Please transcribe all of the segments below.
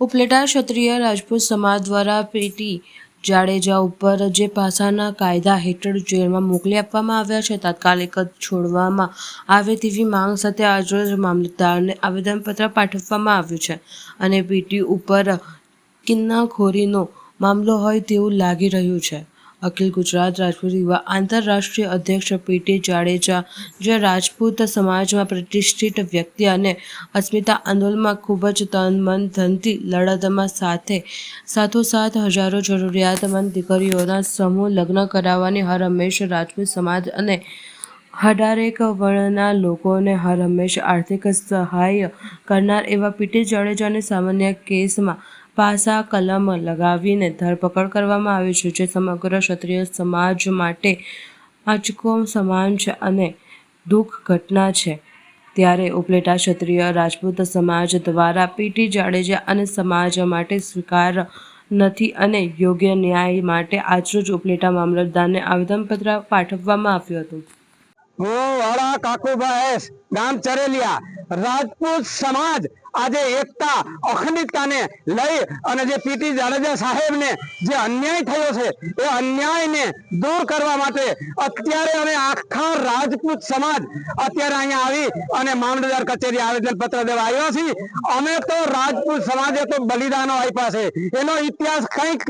ઉપલેટા ક્ષત્રિય રાજપૂત સમાજ દ્વારા પીટી જાડેજા ઉપર જે પાસાના કાયદા હેઠળ જેલમાં મોકલી આપવામાં આવ્યા છે, તાત્કાલિક જ છોડવામાં આવે તેવી માંગ સાથે આજરોજ મામલતદારને આવેદનપત્ર પાઠવવામાં આવ્યું છે અને પીટી ઉપર કિન્નાખોરીનો મામલો હોય તેવું લાગી રહ્યું છે. અખિલ ગુજરાત રાજપૂત યુવા આંતરરાષ્ટ્રીય અધ્યક્ષ પીટી જાડેજા, જે રાજપૂત સમાજમાં પ્રતિષ્ઠિત વ્યક્તિ અને અસ્મિતા આંદોલનમાં ખૂબ જ તન મન ધનથી લડતમાં સાથે સાથોસાથ હજારો જરૂરિયાતમંદ દીકરીઓના સમૂહ લગ્ન કરાવવાની હર હંમેશ રાજપૂત સમાજ અને હડારેક વર્ણના લોકોને હર હંમેશ આર્થિક સહાય કરનાર એવા પીટી જાડેજાને સામાન્ય કેસમાં પાસા કલમ લગાવીને ધરપકડ કરવામાં આવી છે, જે સમગ્ર ક્ષત્રિય સમાજ માટે આંચકો સમાન છે અને દુઃખ ઘટના છે. ત્યારે ઉપલેટા ક્ષત્રિય રાજપૂત સમાજ દ્વારા પીટી જાડેજા અને સમાજ માટે સ્વીકાર નથી અને યોગ્ય ન્યાય માટે આજરોજ ઉપલેટા મામલતદારને આવેદનપત્ર પાઠવવામાં આવ્યું હતું. હું વાળા કાકુભાઈ ગામ ચરેલિયા, રાજપૂત સમાજ આજે એકતા અખંડિતતાને લઈ અને જે પીટી જાડેજા સાહેબને જે અન્યાય થયો છે, એ અન્યાયને દૂર કરવા માટે અત્યારે અમે આખા રાજપૂત સમાજ અત્યારે અહીંયા આવી અને મામલતદાર કચેરી આવેદન પત્ર દેવા આવ્યા છીએ. અમે તો રાજપૂત સમાજે તો બલિદાનો આપ્યા છે. એનો ઇતિહાસ કંઈક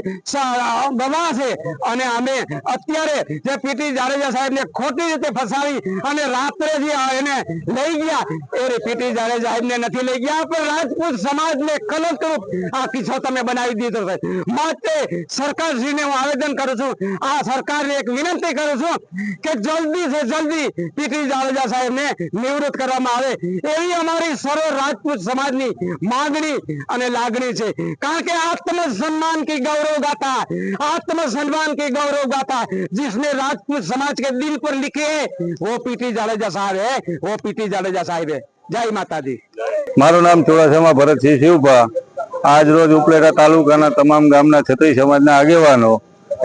ગવા છે. અને અમે અત્યારે જે પીટી જાડેજા સાહેબને ખોટી રીતે ફસાવી અને રાત્રે જે એને લઈ ગયા, એ પીટી જાડેજા સાહેબને નથી લઈ ગયા પણ રાજપૂત સમાજને કલંકરૂપ આ કિસ્સો તમે બનાવી દીધો છે માટે સરકારશ્રીને હું આવેદન કરું છું આ સરકારને એક વિનંતી કરું છું કે જલ્દી સે જલ્દી પીટી જાડેજા સાહેબને નિવૃત્ત કરવામાં આવે એવી અમારી સર્વ રાજપૂત સમાજની માંગણી અને લાગણી છે કારણ કે आत्म सम्मान की गौरव गाथा आत्म सम्मान की गौरव गाथा जिसने राजपूत समाज के दिल पर लिखी है वो पीटी जाडेजा साहब है वो पीटी जाडेजा साहब है મારું નામ ચોરાસામાં ભરતસિંહ શિવભા. આજ રોજ ઉપલેટા તાલુકાના તમામ ગામના છત્રી સમાજના આગેવાનો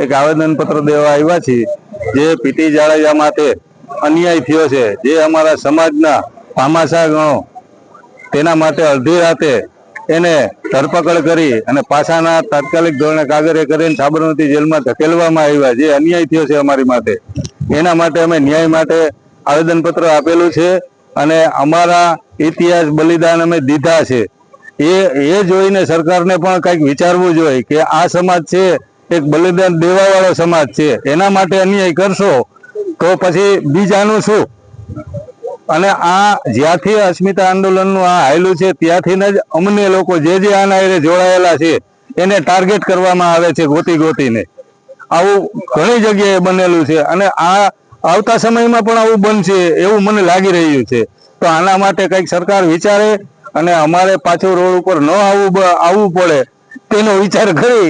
એક આવેદન પત્ર દેવા આવ્યા છે જે પીટી જાડેજા માટે અન્યાય થયો છે. જે અમારા સમાજના પામાસા ગણો, તેના માટે અડધી રાતે એને ધરપકડ કરી અને પાછાના તાત્કાલિક ધોરણે કાગરે કરીને સાબરમતી જેલમાં ધકેલવામાં આવ્યા. જે અન્યાય થયો છે અમારી માટે. એના માટે અમે ન્યાય માટે આવેદનપત્ર આપેલું છે. અને અમારા ઇતિહાસ બલિદાન અમે દીધા છે. એ એ જોઈને સરકારને પણ કંઈક વિચારવું જોઈએ કે આ સમાજ છે, એક બલિદાન દેવાવાળો સમાજ છે, એના માટે અન્યાય કરશો તો પછી બીજાનું શું? અને આ જ્યાંથી અસ્મિતા આંદોલનનું આ આવેલું છે ત્યાંથી જ અમને લોકો જે જે આના જોડાયેલા છે, એને ટાર્ગેટ કરવામાં આવે છે ગોતી ગોતીને. આવું ઘણી જગ્યાએ બનેલું છે અને આ આવતા સમયમાં પણ આવું બનશે એવું મને લાગી રહ્યું છે. તો આના માટે કંઈક સરકાર વિચારે અને અમારે પાછું રોડ ઉપર ન આવવું આવવું પડે તેનો વિચાર કરી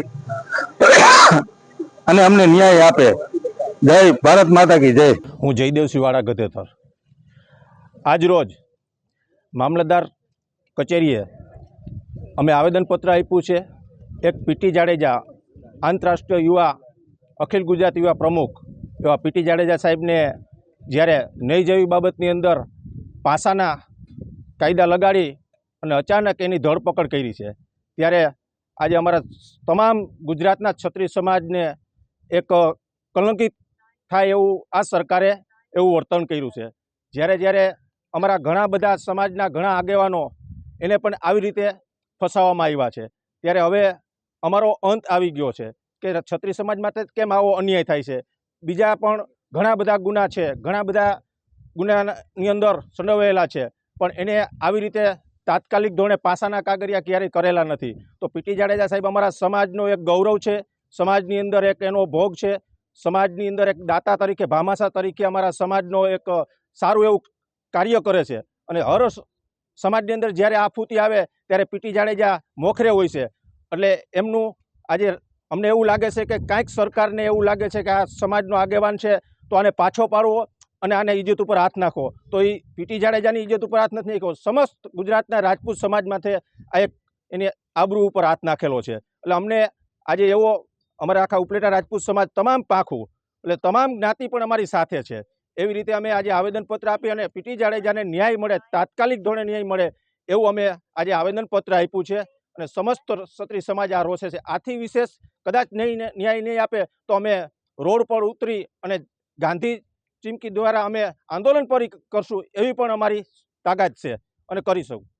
અને અમને ન્યાય આપે. જય ભારત માતા કી જય. હું જયદેવ શિવાળા ગધેથર આજરોજ મામલતદાર કચેરીએ અમે આવેદનપત્ર આપ્યું છે. એક પીટી જાડેજા આંતરરાષ્ટ્રીય યુવા, અખિલ ગુજરાત યુવા પ્રમુખ એવા પીટી જાડેજા સાહેબને જ્યારે નહીં જેવી બાબતની અંદર પાસાના કાયદા લગાડી અને અચાનક એની ધરપકડ કરી છે, ત્યારે આજે અમારા તમામ ગુજરાતના ક્ષત્રિય સમાજને એક કલંકિત થાય એવું આ સરકારે એવું વર્તન કર્યું છે. જ્યારે જ્યારે અમારા ઘણા બધા સમાજના ઘણા આગેવાનો એને પણ આવી રીતે ફસાવવામાં આવ્યા છે, ત્યારે હવે અમારો અંત આવી ગયો છે કે ક્ષત્રિય સમાજ માટે કેમ આવો અન્યાય થાય છે? બીજા પણ ઘણા બધા ગુના છે. ઘણા બધા ગુનાની અંદર સંડોવાયેલા છે. પણ એને આવી રીતે તાત્કાલિક ધોરણે પાસાના કાગરિયા ક્યારેય કરેલા નથી. તો પીટી જાડેજા સાહેબ અમારા સમાજનો એક ગૌરવ છે. સમાજની અંદર એક એનો ભોગ છે. સમાજની અંદર એક દાતા તરીકે, ભામાસા તરીકે અમારા સમાજનો એક સારું એવું કાર્ય કરે છે. અને હર સમાજની અંદર જ્યારે આફૂતી આવે ત્યારે પીટી જાડેજા મોખરે હોય છે. એટલે એમનું આજે અમને એવું લાગે છે કે કાંઈક સરકારને એવું લાગે છે કે આ સમાજનો આગેવાન છે, તો આને પાછો પાડવો અને આને ઇજ્જત ઉપર હાથ નાખો તો એ પીટી જાડેજાની ઇજ્જત ઉપર હાથ નથી નાખ્યો. સમસ્ત ગુજરાતના રાજપૂત સમાજ માટે આ એક એની આબરૂ ઉપર હાથ નાખેલો છે. એટલે અમને આજે એવો અમારા આખા ઉપલેટા રાજપૂત સમાજ તમામ પાખું, એટલે તમામ જ્ઞાતિ પણ અમારી સાથે છે. એવી રીતે અમે આજે આવેદનપત્ર આપી અને પીટી જાડેજાને ન્યાય મળે, તાત્કાલિક ધોરણે ન્યાય મળે એવું અમે આજે આવેદનપત્ર આપ્યું છે. અને સમસ્ત ક્ષત્રિય સમાજ આ રોષે છે. આથી વિશેષ કદાચ નહીં ન્યાય નહીં આપે તો અમે રોડ પર ઉતરી અને ગાંધી ચીમકી દ્વારા અમે આંદોલન પર કરશું એવી પણ અમારી તાકાત છે અને કરીશું